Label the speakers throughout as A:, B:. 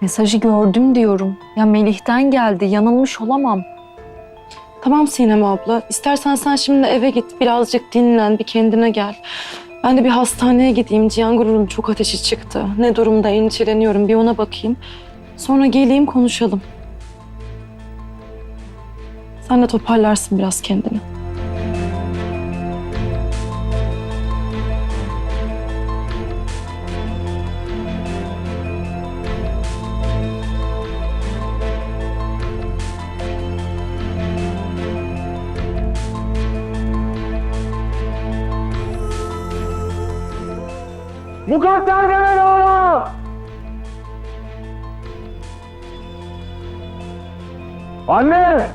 A: Mesajı gördüm diyorum. Ya Melih'ten geldi. Yanılmış olamam.
B: Tamam Sinem abla. İstersen sen şimdi eve git. Birazcık dinlen, bir kendine gel. Ben de bir hastaneye gideyim. Cihan Gurur'un çok ateşi çıktı. Ne durumda endişeleniyorum. Bir ona bakayım. Sonra geleyim konuşalım. Sen de toparlarsın biraz kendini.
C: Mukadder deme ona! Anne!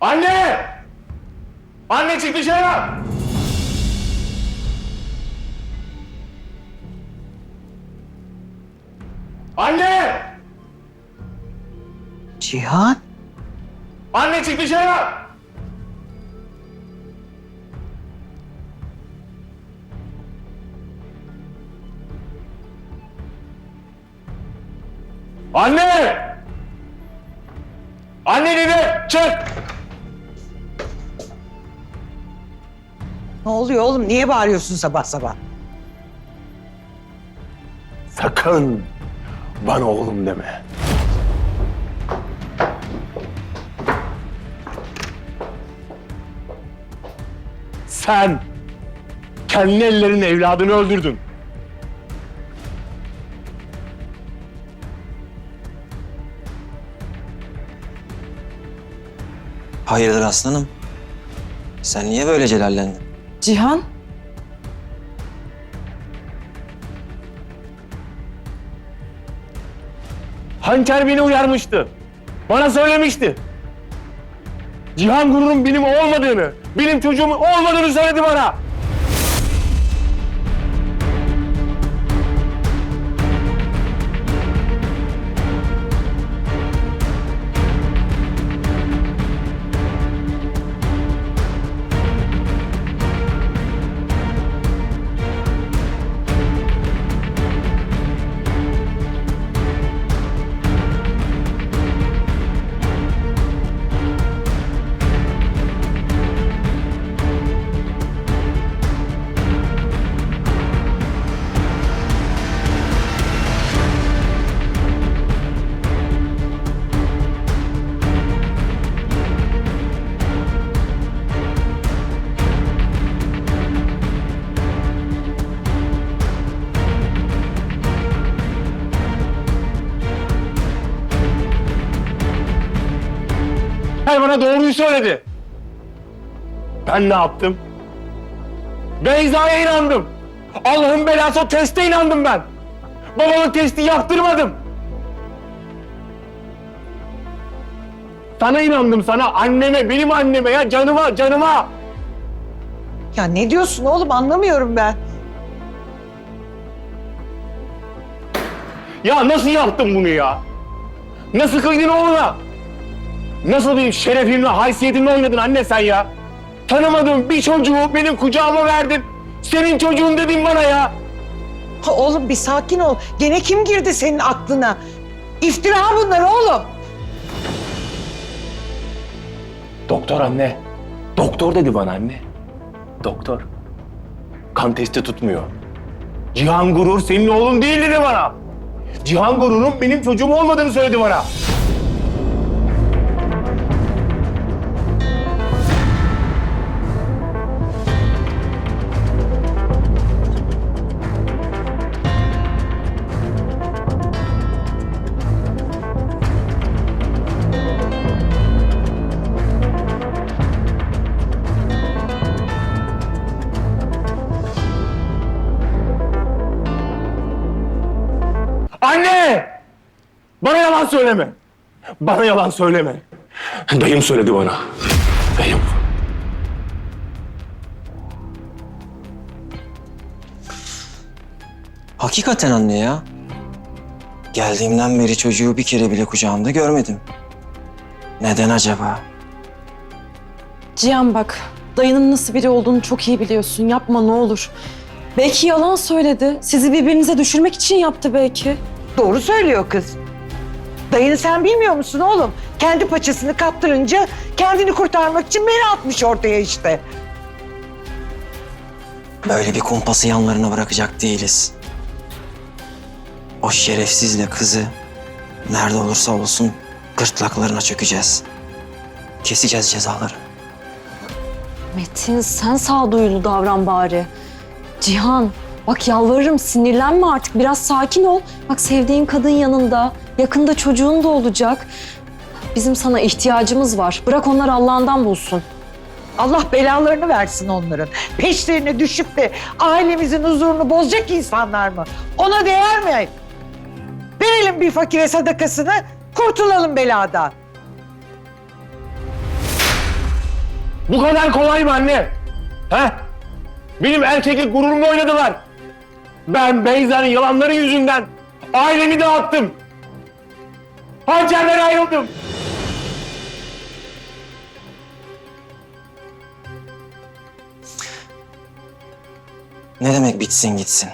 C: Anne! Anne çık dışarı! Anne!
D: Cihan?
C: Anne çık dışarı! Anne! Anne dedi çık!
D: Ne oluyor oğlum? Niye bağırıyorsun sabah sabah?
C: Sakın bana oğlum deme. Sen kendi ellerin evladını öldürdün.
E: Hayırdır aslanım? Sen niye böyle celallendin?
B: Cihan?
C: Hançer beni uyarmıştı. Bana söylemişti. Cihan Gurur'un benim olmadığını, benim çocuğumun olmadığını söyledi bana. Bana doğruyu söyledi. Ben ne yaptım? Beyza'ya inandım. Allah'ın belası o teste inandım ben. Babalık testi yaptırmadım. Sana inandım sana, anneme, benim anneme ya canıma, canıma.
D: Ya ne diyorsun oğlum? Anlamıyorum ben.
C: Ya nasıl yaptın bunu ya? Nasıl kıydın oğluna? Nasıl benim şerefimle, haysiyetimle oynadın anne sen ya? Tanımadığım bir çocuğu benim kucağıma verdin. Senin çocuğun dedin bana ya.
D: Ha, oğlum bir sakin ol. Gene kim girdi senin aklına? İftira bunlar oğlum.
C: Doktor anne. Doktor dedi bana anne. Doktor. Kan testi tutmuyor. Cihan Gurur senin oğlun değil dedi bana. Cihan Gurur'un benim çocuğum olmadığını söyledi bana. Anne! Bana yalan söyleme. Bana yalan söyleme. Dayım söyledi bana. Dayım.
E: Hakikaten anne ya. Geldiğimden beri çocuğu bir kere bile kucağımda görmedim. Neden acaba?
B: Cihan bak, dayının nasıl biri olduğunu çok iyi biliyorsun. Yapma ne olur. Belki yalan söyledi. Sizi birbirinize düşürmek için yaptı belki.
D: Doğru söylüyor kız. Dayını sen bilmiyor musun oğlum? Kendi paçasını kaptırınca kendini kurtarmak için beni atmış ortaya işte.
E: Böyle bir kumpası yanlarına bırakacak değiliz. O şerefsizle kızı nerede olursa olsun gırtlaklarına çökeceğiz. Keseceğiz cezaları.
A: Metin sen sağduyulu davran bari. Cihan bak yalvarırım sinirlenme artık biraz sakin ol. Bak sevdiğin kadın yanında yakında çocuğun da olacak. Bizim sana ihtiyacımız var. Bırak onlar Allah'ından bulsun.
D: Allah belalarını versin onların. Peşlerine düşüp de ailemizin huzurunu bozacak insanlar mı? Ona değer mi? Verelim bir fakire sadakasını, kurtulalım beladan.
C: Bu kadar kolay mı anne? He? Benim erkeklik gururumu oynadılar. Ben Beyza'nın yalanları yüzünden ailemi dağıttım. Hançerden ayrıldım.
E: Ne demek bitsin gitsin?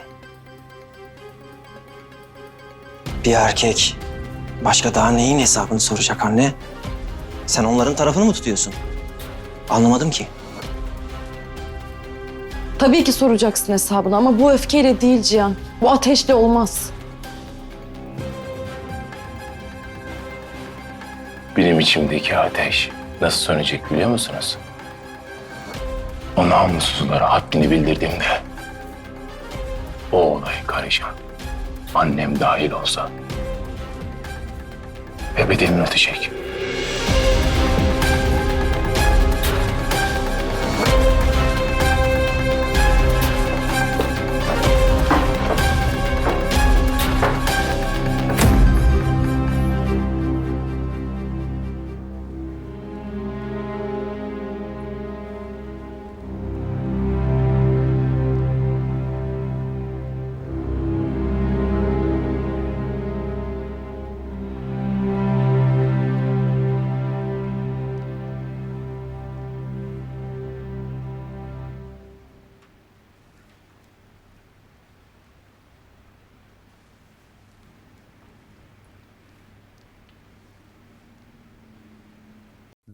E: Bir erkek başka daha neyin hesabını soracak anne? Sen onların tarafını mı tutuyorsun? Anlamadım ki.
B: Tabii ki soracaksın hesabını ama bu öfkeyle değil Cihan. Bu ateşle olmaz.
C: Benim içimdeki ateş nasıl sönecek biliyor musunuz? O namussuzlara haddini bildirdiğimde o olaya karışan annem dahil olsa ve bedelini ödeyecek.